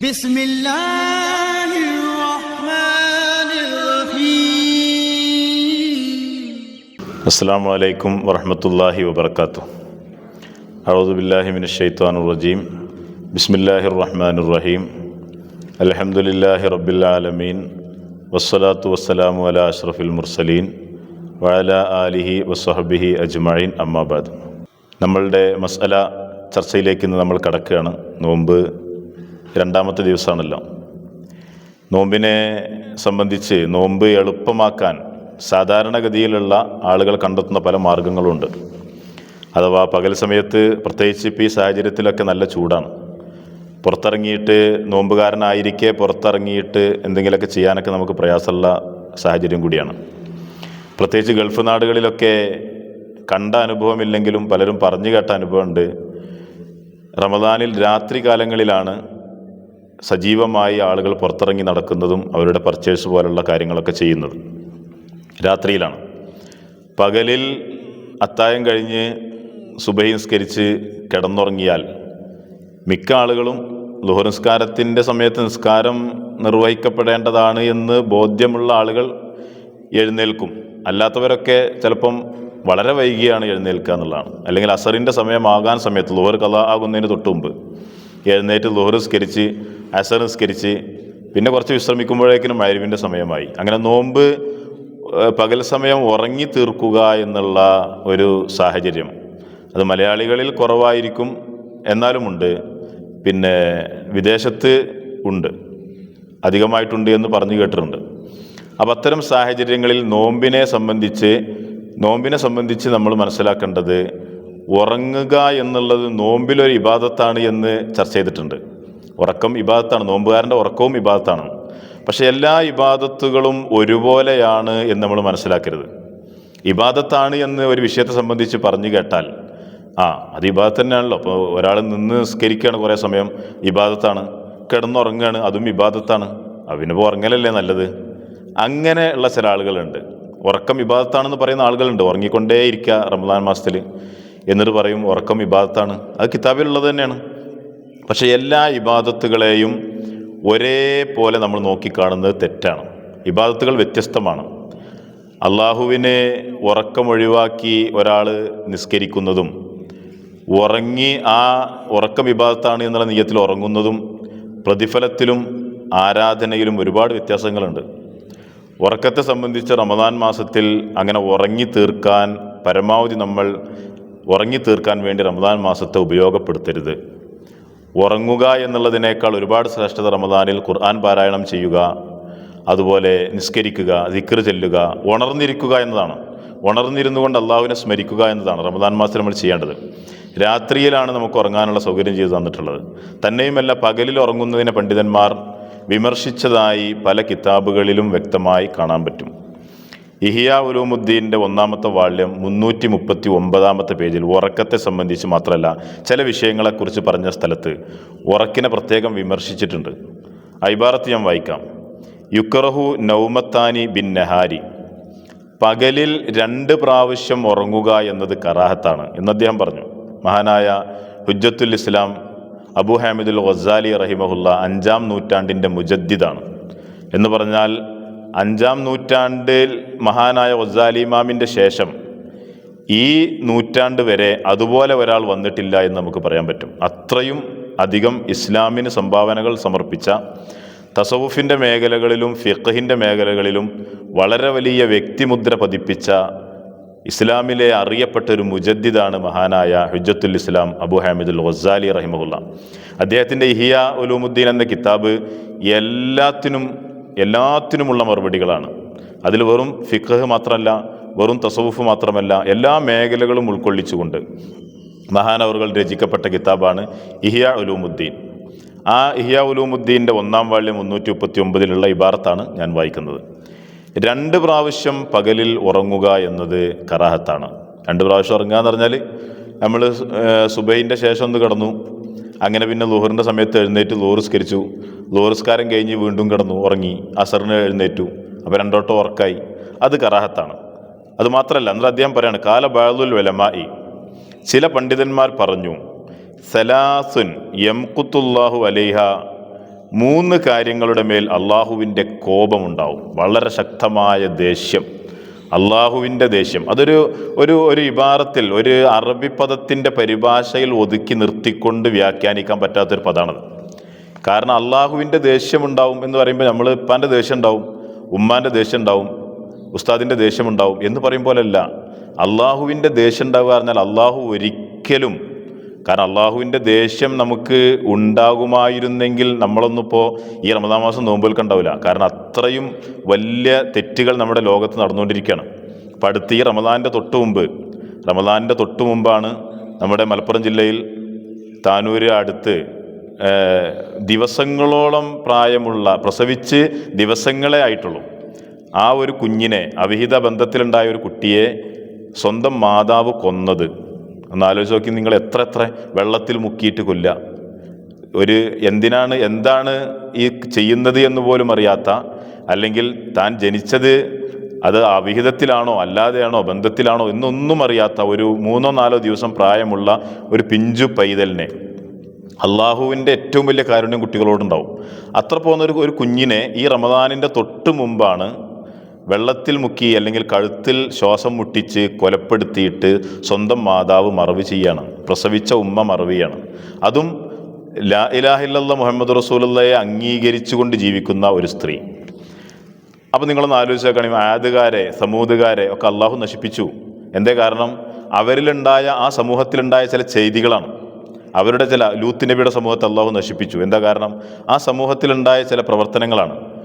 بسم الله الرحمن الرحيم അസ്സാം വലൈക്കും വറഹമത്തല്ലാഹി വബർക്കാത്തു അഊദുബില്ലാഹി മിന ഷെയ്ത്താൻ റജീം ബിസ്മില്ലാഹി റഹ്മാൻ റഹീം അലഹമുല്ലാഹി റബ്ബിലാലമീൻ വസ്സലാത്തു വസ്സലാമു അല അഷ്റഫുൽ മുർസലീൻ വഅല ആലിഹി വസ്വഹബിഹി അജ്മഈൻ അമ്മാബാദ് നമ്മളുടെ മസ്അല ചർച്ചയിലേക്ക് ഇന്ന് നമ്മൾ കടക്കുകയാണ് നോമ്പ് രണ്ടാമത്തെ ദിവസമാണല്ലോ. നോമ്പിനെ സംബന്ധിച്ച് നോമ്പ് എളുപ്പമാക്കാൻ സാധാരണഗതിയിലുള്ള ആളുകൾ കണ്ടെത്തുന്ന പല മാർഗങ്ങളുണ്ട്. അഥവാ പകൽ സമയത്ത് പ്രത്യേകിച്ച് ഇപ്പോൾ ഈ സാഹചര്യത്തിലൊക്കെ നല്ല ചൂടാണ്. പുറത്തിറങ്ങിയിട്ട് നോമ്പുകാരനായിരിക്കെ പുറത്തിറങ്ങിയിട്ട് എന്തെങ്കിലുമൊക്കെ ചെയ്യാനൊക്കെ നമുക്ക് പ്രയാസമുള്ള സാഹചര്യം കൂടിയാണ്. പ്രത്യേകിച്ച് ഗൾഫ് നാടുകളിലൊക്കെ കണ്ട അനുഭവമില്ലെങ്കിലും പലരും പറഞ്ഞു കേട്ട അനുഭവമുണ്ട്. റമദാനിൽ രാത്രി കാലങ്ങളിലാണ് സജീവമായി ആളുകൾ പുറത്തിറങ്ങി നടക്കുന്നതും അവരുടെ പർച്ചേസ് പോലുള്ള കാര്യങ്ങളൊക്കെ ചെയ്യുന്നത്. രാത്രിയിലാണ്. പകലിൽ അത്തായം കഴിഞ്ഞ് സുബഹി നിസ്കരിച്ച് കിടന്നുറങ്ങിയാൽ മിക്ക ആളുകളും ലുഹർ നിസ്കാരത്തിന്റെ സമയത്ത് നിസ്കാരം നിർവഹിക്കപ്പെടേണ്ടതാണ് എന്ന് ബോധ്യമുള്ള ആളുകൾ എഴുന്നേൽക്കും. അല്ലാത്തവരൊക്കെ ചിലപ്പം വളരെ വൈകിയാണ് എഴുന്നേൽക്കുക എന്നുള്ളതാണ്. അല്ലെങ്കിൽ അസറിന്റെ സമയമാകാൻ സമയത്ത് ലുഹർ കഥ ആകുന്നതിന് തൊട്ട് മുമ്പ് എഴുന്നേറ്റ് ലുഹർ നിസ്കരിച്ച് അസർ നിസ്കരിച്ച് പിന്നെ കുറച്ച് വിശ്രമിക്കുമ്പോഴേക്കിനും മരുവിന്റെ സമയമായി. അങ്ങനെ നോമ്പ് പകൽ സമയം ഉറങ്ങി തീർക്കുക എന്നുള്ള ഒരു സാഹചര്യം. അത് മലയാളികളിൽ കുറവായിരിക്കും എന്നാലുമുണ്ട്. പിന്നെ വിദേശത്ത് ഉണ്ട്. അധികമായിട്ടുണ്ട് എന്ന് പറഞ്ഞു കേട്ടിട്ടുണ്ട്. അപ്പം അത്തരം സാഹചര്യങ്ങളിൽ നോമ്പിനെ സംബന്ധിച്ച് നോമ്പിനെ സംബന്ധിച്ച് നമ്മൾ മനസ്സിലാക്കേണ്ടത് ഉറങ്ങുക എന്നുള്ളത് നോമ്പിലൊരു ഇബാദത്താണ് എന്ന് ചർച്ച ചെയ്തിട്ടുണ്ട്. ഉറക്കം ഇബാദത്താണ് നോമ്പുകാരന്റെ ഉറക്കവും ഇബാദത്താണ്. പക്ഷേ എല്ലാ ഇബാദത്തുകളും ഒരുപോലെയാണ് എന്ന് നമ്മൾ മനസ്സിലാക്കരുത്. ഇബാദത്താണ് എന്ന് ഒരു വിഷയത്തെ സംബന്ധിച്ച് പറഞ്ഞു കേട്ടാൽ ആ അത് ഇബാദത്ത് തന്നെയാണല്ലോ. അപ്പോൾ ഒരാൾ നിന്ന് നിസ്കരിക്കുകയാണ് കുറേ സമയം ഇബാദത്താണ്. കിടന്നുറങ്ങുകയാണ് അതും ഇബാദത്താണ്. അവനിപ്പോൾ ഉറങ്ങലല്ലേ നല്ലത്? അങ്ങനെ ഉള്ള ചില ആളുകളുണ്ട്. ഉറക്കം ഇബാദത്താണെന്ന് പറയുന്ന ആളുകളുണ്ട്. ഉറങ്ങിക്കൊണ്ടേയിരിക്കുക റമദാൻ മാസത്തിൽ. എന്നിട്ട് പറയും ഉറക്കം ഇബാദത്താണ്. അത് കിതാബിലുള്ളത് തന്നെയാണ്. പക്ഷേ എല്ലാ ഇബാദത്തുകളെയും ഒരേപോലെ നമ്മൾ നോക്കിക്കാണുന്നത് തെറ്റാണ്. ഇബാദത്തുകൾ വ്യത്യസ്തമാണ്. അള്ളാഹുവിനെ ഉറക്കമൊഴിവാക്കി ഒരാൾ നിസ്കരിക്കുന്നതും ഉറങ്ങി ആ ഉറക്കം വിഭാഗത്താണ് എന്നുള്ള നീയത്തിൽ ഉറങ്ങുന്നതും പ്രതിഫലത്തിലും ആരാധനയിലും ഒരുപാട് വ്യത്യാസങ്ങളുണ്ട്. ഉറക്കത്തെ സംബന്ധിച്ച് റമദാൻ മാസത്തിൽ അങ്ങനെ ഉറങ്ങി തീർക്കാൻ പരമാവധി നമ്മൾ ഉറങ്ങി തീർക്കാൻ വേണ്ടി റമദാൻ മാസത്തെ ഉപയോഗപ്പെടുത്തരുത്. ഉറങ്ങുക എന്നുള്ളതിനേക്കാൾ ഒരുപാട് ശ്രേഷ്ഠത റമദാനിൽ ഖുർആൻ പാരായണം ചെയ്യുക അതുപോലെ നിസ്കരിക്കുക ദിക്ർ ചെല്ലുക ഉണർന്നിരിക്കുക എന്നതാണ്. ഉണർന്നിരുന്നു കൊണ്ട് അള്ളാഹുവിനെ സ്മരിക്കുക എന്നതാണ് റമദാൻ മാസത്തിൽ നമ്മൾ ചെയ്യേണ്ടത്. രാത്രിയിലാണ് നമുക്ക് ഉറങ്ങാനുള്ള സൗകര്യം ചെയ്തു തന്നിട്ടുള്ളത്. തന്നെയുമല്ല പകലിൽ ഉറങ്ങുന്നതിനെ പണ്ഡിതന്മാർ വിമർശിച്ചതായി പല കിതാബുകളിലും വ്യക്തമായി കാണാൻ പറ്റും. ഇഹിയ ഉലൂമുദ്ദീന്റെ ഒന്നാമത്തെ വാള്യം മുന്നൂറ്റി മുപ്പത്തി ഒമ്പതാമത്തെ പേജിൽ ഉറക്കത്തെ സംബന്ധിച്ച് മാത്രമല്ല ചില വിഷയങ്ങളെക്കുറിച്ച് പറഞ്ഞ സ്ഥലത്ത് ഉറക്കിനെ പ്രത്യേകം വിമർശിച്ചിട്ടുണ്ട്. ഐബാറത്ത് ഞാൻ വായിക്കാം. യുക്കറഹു നൗമത്താനി ബിൻ നഹാരി. പകലിൽ രണ്ട് പ്രാവശ്യം ഉറങ്ങുക എന്നത് കറാഹത്താണ് എന്ന് അദ്ദേഹം പറഞ്ഞു. മഹാനായ ഹുജ്ജത്തുൽ ഇസ്ലാം അബു ഹാമിദുൽ ഗസാലി റഹിമഹുല്ല അഞ്ചാം നൂറ്റാണ്ടിന്റെ മുജദ്ദിദാണ്. എന്ന് പറഞ്ഞാൽ അഞ്ചാം നൂറ്റാണ്ടിൽ മഹാനായ ഗസാലി ഇമാമിന്റെ ശേഷം ഈ നൂറ്റാണ്ട് വരെ അതുപോലെ ഒരാൾ വന്നിട്ടില്ല എന്ന് നമുക്ക് പറയാൻ പറ്റും. അത്രയും അധികം ഇസ്ലാമിന് സംഭാവനകൾ സമർപ്പിച്ച തസവുഫിന്റെ മേഖലകളിലും ഫിഖഹിന്റെ മേഖലകളിലും വളരെ വലിയ വ്യക്തിമുദ്ര പതിപ്പിച്ച ഇസ്ലാമിലെ അറിയപ്പെട്ട ഒരു മുജദ്ദിദാണ് മഹാനായ ഹുജത്തുൽ ഇസ്ലാം അബു ഹാമിദുൽ ഗസാലി റഹിമുല്ല അദ്ദേഹത്തിന്റെ ഇഹിയ ഉലൂമുദ്ദീൻ എന്ന കിതാബ് എല്ലാത്തിനും എല്ലാത്തിനുമുള്ള മറുപടികളാണ്. അതിൽ വെറും ഫിഖ് മാത്രമല്ല വെറും തസവുഫ് മാത്രമല്ല എല്ലാ മേഖലകളും ഉൾക്കൊള്ളിച്ചുകൊണ്ട് മഹാനവറുകൾ രചിക്കപ്പെട്ട കിതാബാണ് ഇഹിയ ഉലൂമുദ്ദീൻ. ആ ഇഹിയ ഉലൂമുദ്ദീന്റെ ഒന്നാം വാള്യം മുന്നൂറ്റി മുപ്പത്തി ഒമ്പതിലുള്ള ഇബാറത്താണ് ഞാൻ വായിക്കുന്നത്. രണ്ട് പ്രാവശ്യം പകലിൽ ഉറങ്ങുക എന്നത് കറാഹത്താണ്. രണ്ട് പ്രാവശ്യം ഉറങ്ങുക എന്ന് പറഞ്ഞാൽ നമ്മൾ സുബൈന്റെ ശേഷം ഒന്ന് കിടന്നു. അങ്ങനെ പിന്നെ ലോഹറിന്റെ സമയത്ത് എഴുന്നേറ്റ് ലോറിസ്കരിച്ചു ലോറിസ്കാരം കഴിഞ്ഞ് വീണ്ടും കിടന്നു ഉറങ്ങി. അസറിന് എഴുന്നേറ്റു. അപ്പോൾ രണ്ടോട്ടം ഉറക്കായി. അത് കറാഹത്താണ്. അതുമാത്രമല്ല എന്നിട്ട് അദ്ദേഹം പറയാണ് കാല ബാളുൽ വലമായി ചില പണ്ഡിതന്മാർ പറഞ്ഞു സലാസുൻ യംകുത്തുല്ലാഹു അലൈഹ. മൂന്ന് കാര്യങ്ങളുടെ മേൽ അള്ളാഹുവിന്റെ കോപമുണ്ടാവും. വളരെ ശക്തമായ ദേഷ്യം. അള്ളാഹുവിന്റെ ദേഷ്യം. അതൊരു ഒരു ഒരു ഇബാറത്തിൽ ഒരു അറബി പദത്തിന്റെ പരിഭാഷയിൽ ഒതുക്കി നിർത്തിക്കൊണ്ട് വ്യാഖ്യാനിക്കാൻ പറ്റാത്തൊരു പദമാണത് കാരണം അള്ളാഹുവിന്റെ ദേഷ്യം ഉണ്ടാവും എന്ന് പറയുമ്പോൾ നമ്മൾ ഇപ്പാന്റെ ദേഷ്യം ഉണ്ടാവും ഉമ്മാന്റെ ദേഷ്യം ഉണ്ടാവും ഉസ്താദിന്റെ ദേഷ്യം ഉണ്ടാവും എന്ന് പറയും പോലല്ല. അള്ളാഹുവിന്റെ ദേഷ്യം ഉണ്ടാവുക എന്നാൽ അള്ളാഹു ഒരിക്കലും കാരണം അള്ളാഹുവിന്റെ ദേഷ്യം നമുക്ക് ഉണ്ടാകുമായിരുന്നെങ്കിൽ നമ്മളൊന്നിപ്പോൾ ഈ റമദാൻ മാസം നോമ്പിൽ ഉണ്ടാവില്ല. കാരണം അത്രയും വലിയ തെറ്റുകൾ നമ്മുടെ ലോകത്ത് നടന്നുകൊണ്ടിരിക്കുകയാണ്. അപ്പം അടുത്ത് ഈ റമദാന്റെ തൊട്ട് മുമ്പ് റമദാന്റെ തൊട്ട് മുമ്പാണ് നമ്മുടെ മലപ്പുറം ജില്ലയിൽ താനൂര് അടുത്ത് ദിവസങ്ങളോളം പ്രായമുള്ള പ്രസവിച്ച് ദിവസങ്ങളെ ആയിട്ടുള്ളൂ. ആ ഒരു കുഞ്ഞിനെ അവിഹിത ബന്ധത്തിലുണ്ടായ ഒരു കുട്ടിയെ സ്വന്തം മാതാവ് കൊന്നത്. ഒന്ന് ആലോചിച്ച് നോക്കി നിങ്ങൾ എത്ര എത്ര വെള്ളത്തിൽ മുക്കിയിട്ട് കൊല്ലുക. ഒരു എന്തിനാണ് എന്താണ് ഈ ചെയ്യുന്നത് എന്ന് പോലും അറിയാത്ത അല്ലെങ്കിൽ താൻ ജനിച്ചത് അത് അവിഹിതത്തിലാണോ അല്ലാതെയാണോ ബന്ധത്തിലാണോ എന്നൊന്നും അറിയാത്ത ഒരു മൂന്നോ നാലോ ദിവസം പ്രായമുള്ള ഒരു പിഞ്ചു പൈതലിനെ. അള്ളാഹുവിന്റെ ഏറ്റവും വലിയ കാരുണ്യം കുട്ടികളോടുണ്ടാവും. അത്ര പോകുന്ന ഒരു ഒരു കുഞ്ഞിനെ ഈ റമദാനിന്റെ തൊട്ട് മുമ്പാണ് വെള്ളത്തിൽ മുക്കി അല്ലെങ്കിൽ കഴുത്തിൽ ശ്വാസം മുട്ടിച്ച് കൊലപ്പെടുത്തിയിട്ട് സ്വന്തം മാതാവ് മറവ് ചെയ്യാണ്. പ്രസവിച്ച ഉമ്മ മറവിയാണ്. അതും ലാ ഇലാഹില്ല മുഹമ്മദ് റസൂലയെ അംഗീകരിച്ചുകൊണ്ട് ജീവിക്കുന്ന ഒരു സ്ത്രീ. അപ്പം നിങ്ങളൊന്ന് ആലോചിച്ച് നോക്കുകയാണെങ്കിൽ ആദുകാരെ സമൂഹകാരെ ഒക്കെ അള്ളാഹു നശിപ്പിച്ചു. എന്തേ കാരണം? അവരിലുണ്ടായ ആ സമൂഹത്തിലുണ്ടായ ചില ചെയ്തികളാണ്. അവരുടെ ചില ലൂത്ത് നബിയുടെ സമൂഹത്തെ അള്ളാഹു നശിപ്പിച്ചു. എന്താ കാരണം? ആ സമൂഹത്തിലുണ്ടായ ചില പ്രവർത്തനങ്ങളാണ്.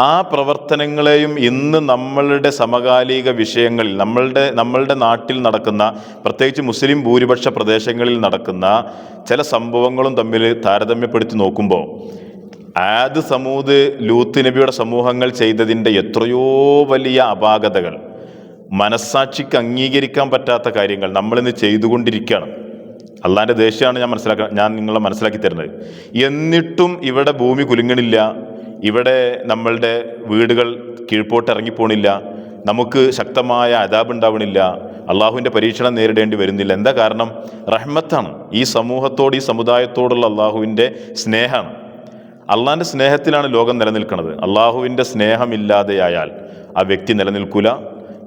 ആ പ്രവർത്തനങ്ങളെയും ഇന്ന് നമ്മളുടെ സമകാലിക വിഷയങ്ങളിൽ നമ്മളുടെ നമ്മളുടെ നാട്ടിൽ നടക്കുന്ന പ്രത്യേകിച്ച് മുസ്ലിം ഭൂരിപക്ഷ പ്രദേശങ്ങളിൽ നടക്കുന്ന ചില സംഭവങ്ങളും തമ്മിൽ താരതമ്യപ്പെടുത്തി നോക്കുമ്പോൾ ആദ് സമൂത് ലൂത്ത് നബിയുടെ സമൂഹങ്ങൾ ചെയ്തതിന്റെ എത്രയോ വലിയ അപാകതകൾ മനസ്സാക്ഷിക്ക് അംഗീകരിക്കാൻ പറ്റാത്ത കാര്യങ്ങൾ നമ്മളിന്ന് ചെയ്തുകൊണ്ടിരിക്കുകയാണ്. അള്ളാന്റെ ദേഷ്യമാണ് ഞാൻ മനസ്സിലാക്ക ഞാൻ നിങ്ങളെ മനസ്സിലാക്കി തരുന്നത്. എന്നിട്ടും ഇവിടെ ഭൂമി കുലുങ്ങണില്ല. ഇവിടെ നമ്മളുടെ വീടുകൾ കീഴ്പോട്ട് ഇറങ്ങിപ്പോണില്ല നമുക്ക് ശക്തമായ അതാബ് ഉണ്ടാവണില്ല അള്ളാഹുവിന്റെ പരീക്ഷണം നേരിടേണ്ടി വരുന്നില്ല. എന്താ കാരണം? റഹ്മത്താണ്. ഈ സമൂഹത്തോട് ഈ സമുദായത്തോടുള്ള അള്ളാഹുവിന്റെ സ്നേഹമാണ്. അള്ളാഹിന്റെ സ്നേഹത്തിലാണ് ലോകം നിലനിൽക്കുന്നത് അള്ളാഹുവിന്റെ സ്നേഹമില്ലാതെയായാൽ ആ വ്യക്തി നിലനിൽക്കൂല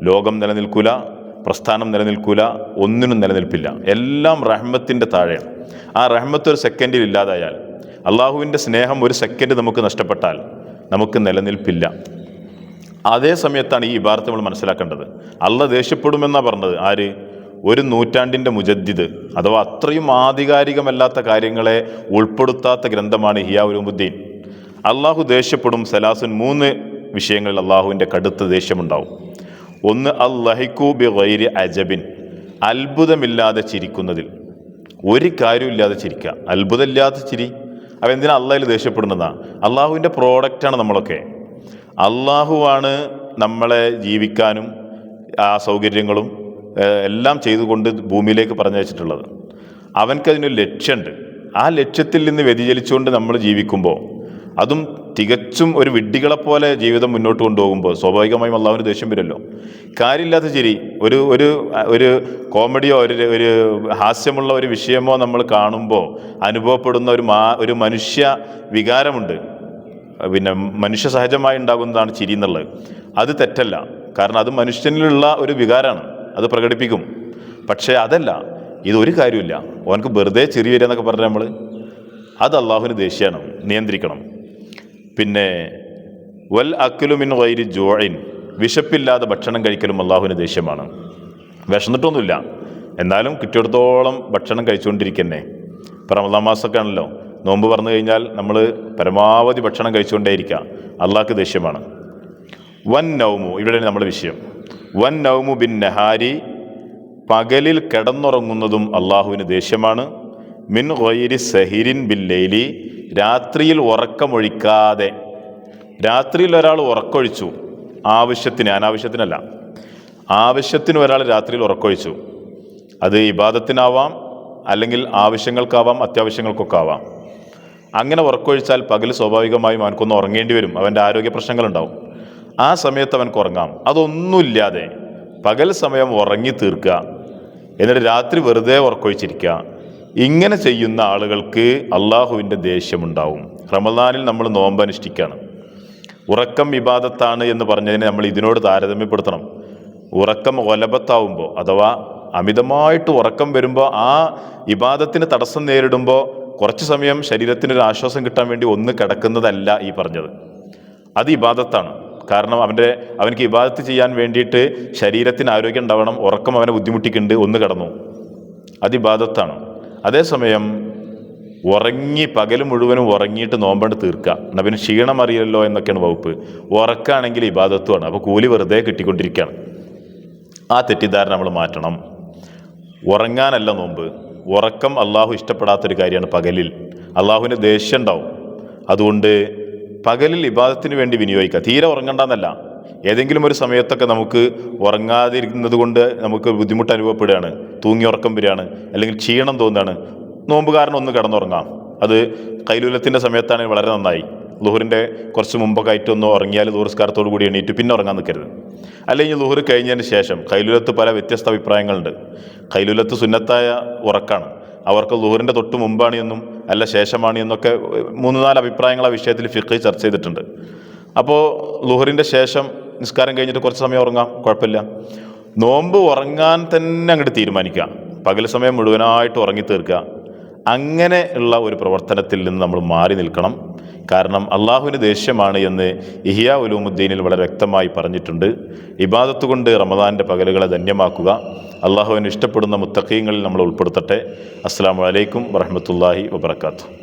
ലോകം നിലനിൽക്കൂല പ്രസ്ഥാനം നിലനിൽക്കൂല ഒന്നിനും നിലനിൽപ്പില്ല. എല്ലാം റഹ്മത്തിന്റെ താഴെയാണ്. ആ റഹ്മത്ത് ഒരു സെക്കൻഡിൽ ഇല്ലാതായാൽ അള്ളാഹുവിന്റെ സ്നേഹം ഒരു സെക്കൻഡ് നമുക്ക് നഷ്ടപ്പെട്ടാൽ നമുക്ക് നിലനിൽപ്പില്ല. അതേ സമയത്താണ് ഈ ഇബാർത്ത് നമ്മൾ മനസ്സിലാക്കേണ്ടത്. അള്ള ദേഷ്യപ്പെടുമെന്നാണ് പറഞ്ഞത്. ആര്? ഒരു നൂറ്റാണ്ടിന്റെ മുജദ്ദിദ് അഥവാ അത്രയും ആധികാരികമല്ലാത്ത കാര്യങ്ങളെ ഉൾപ്പെടുത്താത്ത ഗ്രന്ഥമാണ് ഹിയാ ഉലുമുദ്ദീൻ. അള്ളാഹു ദേഷ്യപ്പെടും സലാസുൻ മൂന്ന് വിഷയങ്ങളിൽ അള്ളാഹുവിന്റെ കടുത്ത ദേഷ്യമുണ്ടാവും. ഒന്ന് അല്ലഹിക്കു ബി വൈരി അജബിൻ അത്ഭുതമില്ലാതെ ചിരിക്കുന്നതിൽ. ഒരു കാര്യമില്ലാതെ ചിരിക്കുക. അത്ഭുതമില്ലാത്ത ചിരി. അവ എന്തിനാ അള്ളാഹിൽ ദേഷ്യപ്പെടുന്നതാണ് അള്ളാഹുവിന്റെ പ്രോഡക്റ്റാണ് നമ്മളൊക്കെ. അള്ളാഹുവാണ് നമ്മളെ ജീവിക്കാനും ആ സൗകര്യങ്ങളും എല്ലാം ചെയ്തുകൊണ്ട് ഭൂമിയിലേക്ക് പറഞ്ഞു വെച്ചിട്ടുള്ളത്. അവൻക്കതിനൊരു ലക്ഷ്യമുണ്ട് ആ ലക്ഷ്യത്തിൽ നിന്ന് വ്യതിചലിച്ചുകൊണ്ട് നമ്മൾ ജീവിക്കുമ്പോൾ അതും തികച്ചും ഒരു വിഡ്ഢികളെപ്പോലെ ജീവിതം മുന്നോട്ട് കൊണ്ടുപോകുമ്പോൾ സ്വാഭാവികമായും അള്ളാഹുവിന് ദേഷ്യം വരുമല്ലോ. കാര്യമില്ലാത്ത ചിരി ഒരു ഒരു ഒരു കോമഡിയോ ഒരു ഒരു ഹാസ്യമുള്ള ഒരു വിഷയമോ നമ്മൾ കാണുമ്പോൾ അനുഭവപ്പെടുന്ന ഒരു മാ ഒരു മനുഷ്യ വികാരമുണ്ട്. പിന്നെ മനുഷ്യ സഹജമായി ഉണ്ടാകുന്നതാണ് ചിരി എന്നുള്ളത്. അത് തെറ്റല്ല. കാരണം അത് മനുഷ്യനിലുള്ള ഒരു വികാരമാണ്. അത് പ്രകടിപ്പിക്കും. പക്ഷേ അതല്ല ഇതൊരു കാര്യമില്ല ഓനക്ക് വെറുതെ ചെറിയ വരിക എന്നൊക്കെ പറഞ്ഞാൽ നമ്മൾ അത് അള്ളാഹുവിന് ദേഷ്യമാണ് നിയന്ത്രിക്കണം. പിന്നെ വൽ അക്കലുമിൻ വൈരി ജോയിൻ വിശപ്പില്ലാതെ ഭക്ഷണം കഴിക്കലും അള്ളാഹുവിന് ദേഷ്യമാണ്. വിശന്നിട്ടൊന്നുമില്ല. എന്നാലും കിട്ടിയിടത്തോളം ഭക്ഷണം കഴിച്ചുകൊണ്ടിരിക്കുന്നേ. ഇപ്പം റമദാൻ മാസമൊക്കെ ആണല്ലോ നോമ്പ് പറഞ്ഞു കഴിഞ്ഞാൽ നമ്മൾ പരമാവധി ഭക്ഷണം കഴിച്ചുകൊണ്ടേയിരിക്കുക. അള്ളാഹ്ക്ക് ദേഷ്യമാണ്. വൻ നൗമു ഇവിടെയാണ് നമ്മുടെ വിഷയം. വൻ നൗമു ബിൻ നഹാരി പകലിൽ കിടന്നുറങ്ങുന്നതും അള്ളാഹുവിന് ദേഷ്യമാണ്. മിൻ ഗൈരി സഹിരിൻ ബിൻ ലൈലി രാത്രിയിൽ ഉറക്കമൊഴിക്കാതെ രാത്രിയിൽ ഒരാൾ ഉറക്കൊഴിച്ചു ആവശ്യത്തിന് അനാവശ്യത്തിനല്ല. ആവശ്യത്തിന് ഒരാൾ രാത്രിയിൽ ഉറക്കൊഴിച്ചു. അത് ഇബാദത്തിനാവാം അല്ലെങ്കിൽ ആവശ്യങ്ങൾക്കാവാം അത്യാവശ്യങ്ങൾക്കൊക്കെ ആവാം അങ്ങനെ ഉറക്കൊഴിച്ചാൽ പകൽ സ്വാഭാവികമായും അവനക്കൊന്ന് ഉറങ്ങേണ്ടി വരും. അവന്റെ ആരോഗ്യ പ്രശ്നങ്ങളുണ്ടാവും. ആ സമയത്ത് അവൻക്ക് ഉറങ്ങാം. അതൊന്നുമില്ലാതെ പകൽ സമയം ഉറങ്ങി തീർക്കുക. എന്നിട്ട് രാത്രി വെറുതെ ഉറക്കൊഴിച്ചിരിക്കുക. ഇങ്ങനെ ചെയ്യുന്ന ആളുകൾക്ക് അള്ളാഹുവിന്റെ ദേഷ്യമുണ്ടാവും. റമദാനിൽ നമ്മൾ നോമ്പ് അനുഷ്ഠിക്കുകയാണ് ഉറക്കം വിവാദത്താണ് എന്ന് പറഞ്ഞതിനെ നമ്മൾ ഇതിനോട് താരതമ്യപ്പെടുത്തണം. ഉറക്കം ഒലപത്താവുമ്പോൾ അഥവാ അമിതമായിട്ട് ഉറക്കം വരുമ്പോൾ ആ ഇബാദത്തിന് തടസ്സം നേരിടുമ്പോൾ കുറച്ച് സമയം ശരീരത്തിനൊരു ആശ്വാസം കിട്ടാൻ വേണ്ടി ഒന്ന് കിടക്കുന്നതല്ല ഈ പറഞ്ഞത്. അത് ഇബാദത്താണ്. കാരണം അവന്റെ അവനക്ക് ഇബാദത്ത് ചെയ്യാൻ വേണ്ടിയിട്ട് ശരീരത്തിന് ആരോഗ്യം ഉണ്ടാവണം ഉറക്കം അവനെ ബുദ്ധിമുട്ടിക്കുന്നുണ്ട് ഒന്ന് കിടന്നു. അത് ഇബാദത്താണ്. അതേസമയം ഉറങ്ങി പകൽ മുഴുവനും ഉറങ്ങിയിട്ട് നോമ്പണ്ട് തീർക്കുക. എന്നാൽ പിന്നെ ക്ഷീണം അറിയില്ലല്ലോ എന്നൊക്കെയാണ് വകുപ്പ്. ഉറക്കാണെങ്കിൽ ഇബാദത്വമാണ് അപ്പോൾ കൂലി വെറുതെ കിട്ടിക്കൊണ്ടിരിക്കുകയാണ്. ആ തെറ്റിദ്ധാരണ നമ്മൾ മാറ്റണം. ഉറങ്ങാനല്ല നോമ്പ്. ഉറക്കം അള്ളാഹു ഇഷ്ടപ്പെടാത്തൊരു കാര്യമാണ് പകലിൽ. അള്ളാഹുവിന് ദേഷ്യം ഉണ്ടാവും. അതുകൊണ്ട് പകലിൽ ഇബാദത്തിന് വേണ്ടി വിനിയോഗിക്കുക. തീരെ ഉറങ്ങണ്ടെന്നല്ല. ഏതെങ്കിലും ഒരു സമയത്തൊക്കെ നമുക്ക് ഉറങ്ങാതിരിക്കുന്നത് കൊണ്ട് നമുക്ക് ബുദ്ധിമുട്ട് അനുഭവപ്പെടുകയാണ്. തൂങ്ങി ഉറക്കം വരികയാണ് അല്ലെങ്കിൽ ക്ഷീണം തോന്നുകയാണ്. നോമ്പുകാരൻ ഒന്ന് കിടന്നുറങ്ങാം. അത് കൈലൂലത്തിന്റെ സമയത്താണ് വളരെ നന്നായി. ലുഹറിന്റെ കുറച്ച് മുമ്പൊക്കെ ആയിട്ട് ഒന്ന് ഉറങ്ങിയാൽ ദൂരസ്കാരത്തോടു കൂടി എണീറ്റ് പിന്നെ ഉറങ്ങാൻ നിൽക്കരുത്. അല്ലെങ്കിൽ ലുഹർ കഴിഞ്ഞതിന് ശേഷം കൈലുലത്ത് പല വ്യത്യസ്ത അഭിപ്രായങ്ങളുണ്ട്. കൈലുലത്ത് സുന്നത്തായ ഉറക്കാണ്. അവർക്ക് ലുഹറിന്റെ തൊട്ട് മുമ്പാണ് എന്നും അല്ല ശേഷമാണ് എന്നൊക്കെ മൂന്ന് നാല് അഭിപ്രായങ്ങൾ ആ വിഷയത്തിൽ ഫിഖ് ചർച്ച ചെയ്തിട്ടുണ്ട്. അപ്പോൾ ലുഹറിന്റെ ശേഷം നിസ്കാരം കഴിഞ്ഞിട്ട് കുറച്ച് സമയം ഉറങ്ങാം കുഴപ്പമില്ല. നോമ്പ് ഉറങ്ങാൻ തന്നെ അങ്ങോട്ട് തീരുമാനിക്കുക. പകൽ സമയം മുഴുവനായിട്ട് ഉറങ്ങി തീർക്കുക അങ്ങനെ ഉള്ള ഒരു പ്രവർത്തനത്തിൽ നിന്ന് നമ്മൾ മാറി നിൽക്കണം. കാരണം അള്ളാഹുവിന് ദേഷ്യമാണ് എന്ന് ഇഹിയ ഉലൂമുദ്ദീനിൽ വളരെ വ്യക്തമായി പറഞ്ഞിട്ടുണ്ട്. ഇബാദത്ത് കൊണ്ട് റമദാന്റെ പകലുകളെ ധന്യമാക്കുക. അള്ളാഹുവിന് ഇഷ്ടപ്പെടുന്ന മുത്തഖീങ്ങളിൽ നമ്മൾ ഉൾപ്പെടുത്തട്ടെ. അസ്സാം വലൈക്കും വറഹമത്തല്ലാഹി വബർക്കാത്തു